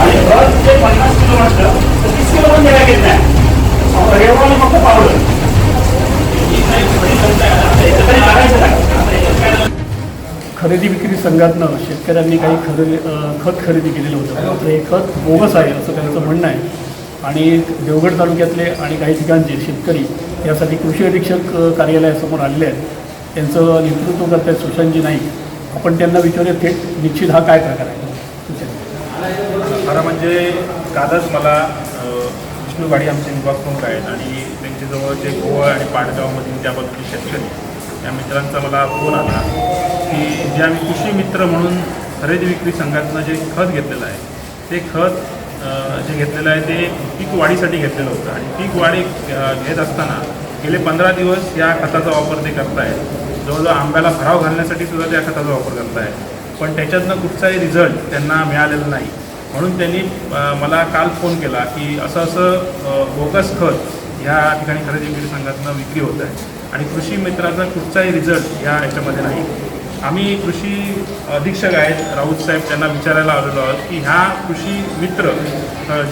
आणि बस जे पन्नास किलो म्हटलं तर तीस किलो पण देण्यात येत नाही रेवण फक्त पावलं खरेदी विक्री संघातनं शेतकऱ्यांनी काही खरेदी खत खरेदी केलेलं होतं. तर हे खत बोगस आहे असं त्यांचं म्हणणं आहे. आणि देवगड तालुक्यातले आणि काही ठिकाणचे शेतकरी यासाठी कृषी अधीक्षक कार्यालयासमोर आलेले आहेत. त्यांचं नेतृत्व करत आहेत सुशांतजी नाईक. आपण त्यांना विचारूया थेट निश्चित हा काय प्रकार आहे. खरं म्हणजे कालच मला विष्णूवाडी विष्णू आमचे विभाग प्रमुख आहेत आणि त्यांच्याजवळ जे गोवा आणि पाडगावमधील त्याबद्दल शेतकरी त्या मित्रांचा मला फोन आला की जे आम्ही कृषी मित्र म्हणून खरेदी विक्री संघातनं जे खत घेतलेलं आहे ते खत जे घेतलेलं आहे ते पीक वाढीसाठी घेतलेलं होतं. आणि पीक वाढी घेत असताना गेले पंधरा दिवस या खताचा वापर ते करतायत. जवळजवळ आंब्याला भराव घालण्यासाठी सुद्धा त्या खताचा वापर करत आहे पण त्याच्यातनं कुठचाही रिझल्ट त्यांना मिळालेला नाही. म्हणून त्यांनी मला काल फोन केला की असं असं बोगस खत ह्या ठिकाणी खरेदी विक्री संघातनं विक्री होत आहे आणि कृषी मित्राचा कुठचाही रिझल्ट ह्या याच्यामध्ये नाही. आम्ही कृषी अधीक्षक आहेत राऊत साहेब त्यांना विचारायला आलेलो आहोत की ह्या कृषी मित्र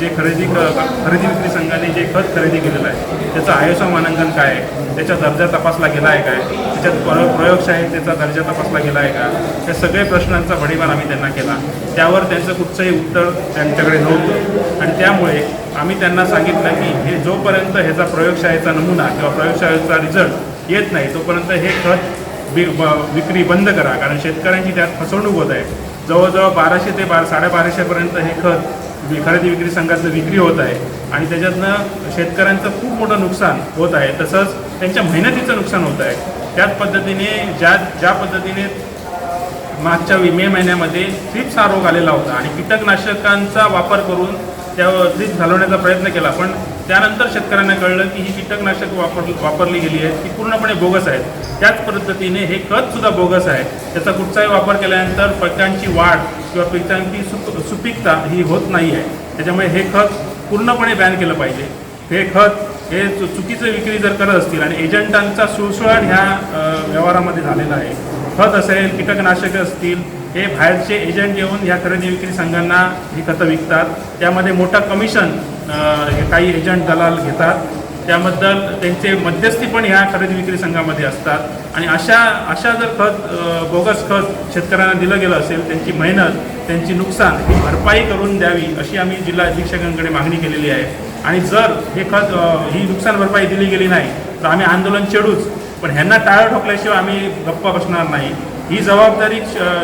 जे खरेदी खरेदी विक्री संघाने जे खत खरेदी केलेलं आहे त्याचं आयोसा मानांकन काय आहे? त्याचा दर्जा तपासला गेला आहे काय? त्याच्यात प्रयोगशाळेत त्याचा दर्जा तपासला गेला आहे का? या सगळे प्रश्नांचा भडीमार आम्ही त्यांना केला. त्यावर त्यांचं कुठचंही उत्तर त्यांच्याकडे नव्हतं. आणि त्यामुळे आम्ही त्यांना सांगितलं की हे जोपर्यंत ह्याचा प्रयोगशाळेचा नमुना किंवा प्रयोगशाळेचा रिझल्ट येत नाही तोपर्यंत हे खत विक्री बंद करा. कारण शेतकऱ्यांची त्यात फसवणूक होत आहे. जवळजवळ बाराशे ते बारा साडेबाराशेपर्यंत हे खत खरेदी विक्री संघाचं विक्री होत आहे. आणि त्याच्यातनं शेतकऱ्यांचं खूप मोठं नुकसान होत आहे. तसंच त्यांच्या मेहनतीचं नुकसान होत आहे. त्याच पद्धतीने ज्या ज्या पद्धतीने मागच्या मे महिन्यामध्ये थ्रिप्स हा रोग आलेला होता आणि कीटकनाशकांचा वापर करून त्यावर थ्रिप्स घालवण्याचा प्रयत्न केला. पण त्यानंतर शेतकऱ्यांना कळलं की ही कीटकनाशक वापर वापरली गेली आहेत ती पूर्णपणे बोगस आहेत. त्याच पद्धतीने हे खतसुद्धा बोगस आहे. त्याचा कुठचाही वापर केल्यानंतर पिकांची वाढ किंवा पिकांची सुप सुपीकता ही होत नाही आहे. त्याच्यामुळे हे खत पूर्णपणे बॅन केलं पाहिजे. हे खत हे चु- चुकीचं विक्री जर करत असतील आणि एजंटांचा सुळसुळाट ह्या व्यवहारामध्ये झालेला आहे. खत असेल कीटकनाशकं असतील हे बाहेरचे एजंट येऊन ह्या खरेदी विक्री संघांना ही खतं विकतात. त्यामध्ये मोठा कमिशन हे काही एजंट दलाल घेतात. त्याबद्दल त्यांचे मध्यस्थी पण ह्या खरेदी विक्री संघामध्ये असतात. आणि अशा अशा जर खत बोगस खत शेतकऱ्यांना दिलं गेलं असेल त्यांची मेहनत त्यांची नुकसान ही भरपाई करून द्यावी अशी आम्ही जिल्हा अधीक्षकांकडे मागणी केलेली आहे. आणि जर हे खत ही नुकसान भरपाई दिली गेली नाही तर आम्ही आंदोलन छेडूच. पण ह्यांना टाळं ठोकल्याशिवाय आम्ही गप्पा बसणार नाही. ही जबाबदारी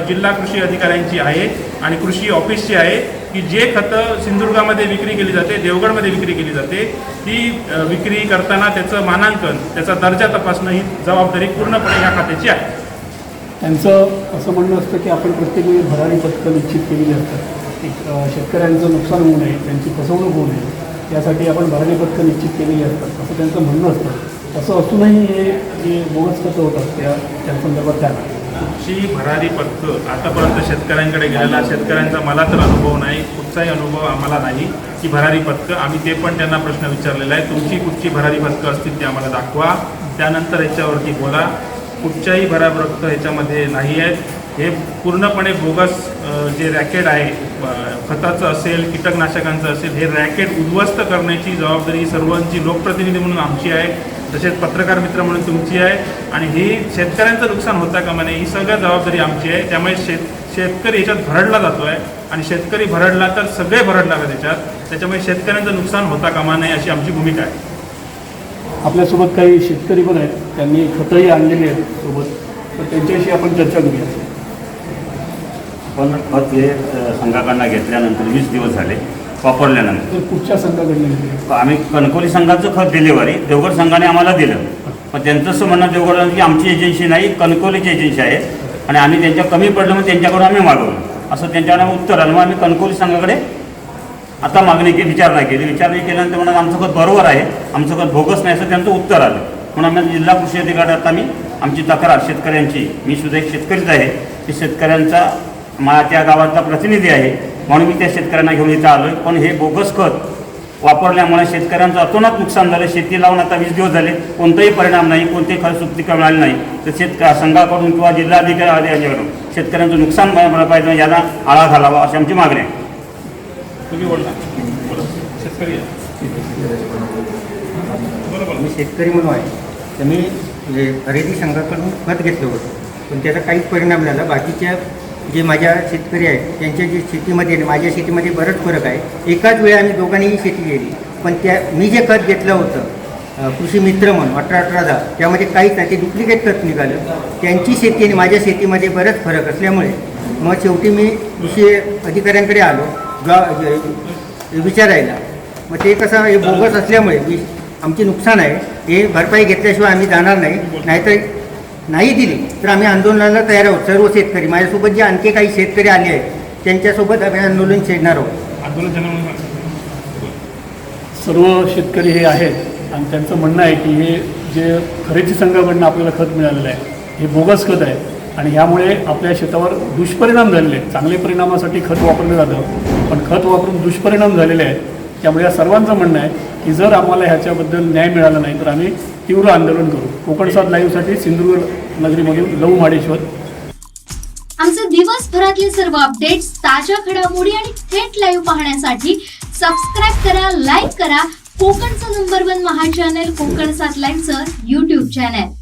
जिल्हा कृषी अधिकाऱ्यांची आहे आणि कृषी ऑफिसची आहे की जे खतं सिंधुदुर्गामध्ये विक्री केली जाते देवगडमध्ये विक्री केली जाते ती विक्री करताना त्याचं मानांकन त्याचा दर्जा तपासणं ही जबाबदारी पूर्णपणे या खात्याची आहे. त्यांचं असं म्हणणं असतं की आपण प्रत्येक वेळी भरारी पथकं निश्चित केलेली असतात. एक शेतकऱ्यांचं नुकसान होऊ नये त्यांची फसवणूक होऊ नये यासाठी आपण भरारी पथकं निश्चित केलेली असतात असं त्यांचं म्हणणं असतं. असं असूनही हे जे बोगस खतं होतात त्या त्या संदर्भात काय कुठची भरारी पथकं आतापर्यंत शेतकऱ्यांकडे गेलेला शेतकऱ्यांचा मला तर अनुभव नाही कुठचाही अनुभव आम्हाला नाही की भरारी पथकं आम्ही ते पण त्यांना प्रश्न विचारलेला आहे तुमची कुठची भरारी पथकं असतील ते आम्हाला दाखवा. त्यानंतर याच्यावरती बोला. कुठच्याही भरारी पथकं ह्याच्यामध्ये नाही आहेत. हे पूर्णपणे बोगस जे रॅकेट आहे खताचं असेल कीटकनाशकांचं असेल हे रॅकेट उद्ध्वस्त करण्याची जबाबदारी सर्वांची लोकप्रतिनिधी म्हणून आमची आहे. तसेच पत्रकार मित्र म्हणून तुमची आहे आणि ही शेतकऱ्यांचं नुकसान होता कामा नये ही सगळ्या जबाबदारी आमची आहे. त्यामुळे शेत शेतकरी याच्यात भरडला जातो आहे आणि शेतकरी भरडला तर सगळे भरडणार आहे त्याच्यात त्याच्यामुळे शेतकऱ्यांचं नुकसान होता कामा नये अशी आमची भूमिका आहे. आपल्यासोबत काही शेतकरी पण आहेत. त्यांनी खतंही आणलेली आहेत सोबत. तर त्यांच्याशी आपण चर्चा करूया. पण खत हे संघाकडनं घेतल्यानंतर वीस दिवस झाले. वापरल्यानंतर. तर कुठच्या संघाकडनं घेतली? आम्ही कणकोली संघाचं खत डिलिव्हरी देवगड संघाने आम्हाला दिलं. पण त्यांचं असं म्हणणं देवगड की आमची एजन्सी नाही कणकोलीची एजन्सी आहे. आणि आम्ही त्यांच्या कमी पडलं मग त्यांच्याकडून आम्ही मागवलं. असं त्यांच्याकडे उत्तर आलं. मग आम्ही कणकोली संघाकडे आता मागणी केली विचारणा केली. विचारणा केल्यानंतर म्हणून आमचं खत बरोबर आहे. आमचं खत भोगस नाही असं त्यांचं उत्तर आलं. म्हणून आम्ही जिल्हा कृषी अधिकाऱ्यात आम्ही आमची तक्रार शेतकऱ्यांची. मी सुद्धा एक शेतकरीच आहे. की शेतकऱ्यांचा मा त्या गावाचा प्रतिनिधी आहे. म्हणून मी त्या शेतकऱ्यांना घेऊन इथं आलो आहे पण हे बोगस खत वापरल्यामुळे शेतकऱ्यांचं अतोनात नुकसान झालं. शेती लावून आता वीस दिवस झाले. कोणताही परिणाम नाही कोणतेही खत सुप्तिका मिळाली नाही. तर शेतक संघाकडून किंवा जिल्हाधिकारी अधिकाऱ्यांकडून शेतकऱ्यांचं नुकसान भरपाई पाहिजे याला आळा घालावा अशी आमची मागणी आहे. तुम्ही शेतकरी बोला मी शेतकरी म्हणून आहे. तर मी म्हणजे खरेदी संघाकडून खत घेतलं होतं. पण त्याचा काहीच परिणाम झाला. बाकीच्या जे माझ्या शेतकरी आहेत त्यांच्या जे शेतीमध्ये आणि माझ्या शेतीमध्ये बरंच फरक आहे. एकाच वेळी आम्ही दोघांनीही शेती केली. पण त्या मी जे खत घेतलं होतं कृषी मित्र म्हणून अठरा अठरा दहा त्यामध्ये काहीच नाही ते डुप्लिकेट खत निघालं. त्यांची शेती आणि माझ्या शेतीमध्ये बरंच फरक असल्यामुळे मग शेवटी मी कृषी अधिकाऱ्यांकडे आलो गा विचारायला. मग ते कसं हे बोगस असल्यामुळे आमची आमचे नुकसान आहे हे भरपाई घेतल्याशिवाय आम्ही जाणार नाही. नाहीतर नाही दिली. तर आम्ही आंदोलनाला तयार आहोत. सर्व शेतकरी माझ्यासोबत जे आणखी काही शेतकरी आले आहेत त्यांच्यासोबत आम्ही आंदोलन छेडणार आहोत. आंदोलन जनगणना सर्व शेतकरी हे आहेत आणि त्यांचं म्हणणं आहे की हे जे खरेदी संघाकडनं आपल्याला खत मिळालेलं आहे हे बोगस खत आहे आणि ह्यामुळे आपल्या शेतावर दुष्परिणाम झालेले आहेत. चांगल्या परिणामासाठी खत वापरलं जातं पण खत वापरून दुष्परिणाम झालेले आहेत. त्यामुळे या सर्वांचं म्हणणं आहे की जर आम्हाला ह्याच्याबद्दल न्याय मिळाला नाही तर आम्ही तीव्र आंदोलन करू. कोकणसाद लाईव्हसाठी सिंधुदुर्ग नगरीमधून लहू माडेश्वर आमचे दिवसभरातले सर्व अपडेट्स ताज्या घडामोडी आणि थेट लाईव्ह पाहण्यासाठी सबस्क्राईब करा लाईक करा कोकणचं number one Maha channel Konkan सात लाईव्हचं युट्यूब चॅनल